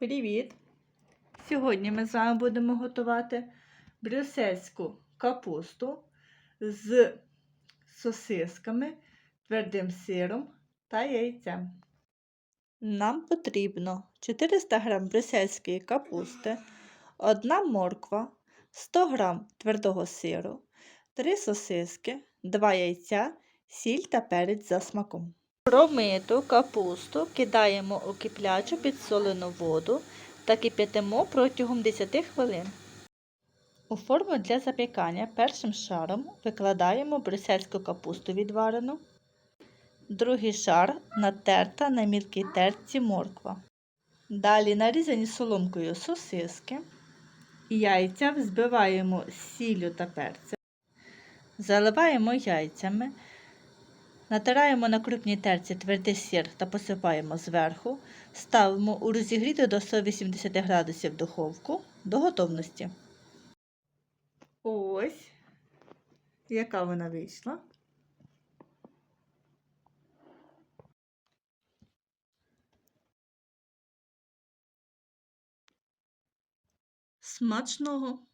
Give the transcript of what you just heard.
Привіт! Сьогодні ми з вами будемо готувати брюссельську капусту з сосисками, твердим сиром та яйцем. Нам потрібно 400 г брюссельської капусти, 1 морква, 100 г твердого сиру, 3 сосиски, 2 яйця, сіль та перець за смаком. Промиту капусту кидаємо у киплячу підсолену воду та кип'ятимо протягом 10 хвилин. У форму для запікання першим шаром викладаємо брюссельську капусту відварену, другий шар натерта на мілкій терці морква. Далі нарізані соломкою сосиски, яйця взбиваємо з сіллю та перцем, заливаємо яйцями. Натираємо на крупній терці твердий сир та посипаємо зверху. Ставимо у розігріту до 180 градусів духовку до готовності. Ось, яка вона вийшла. Смачного!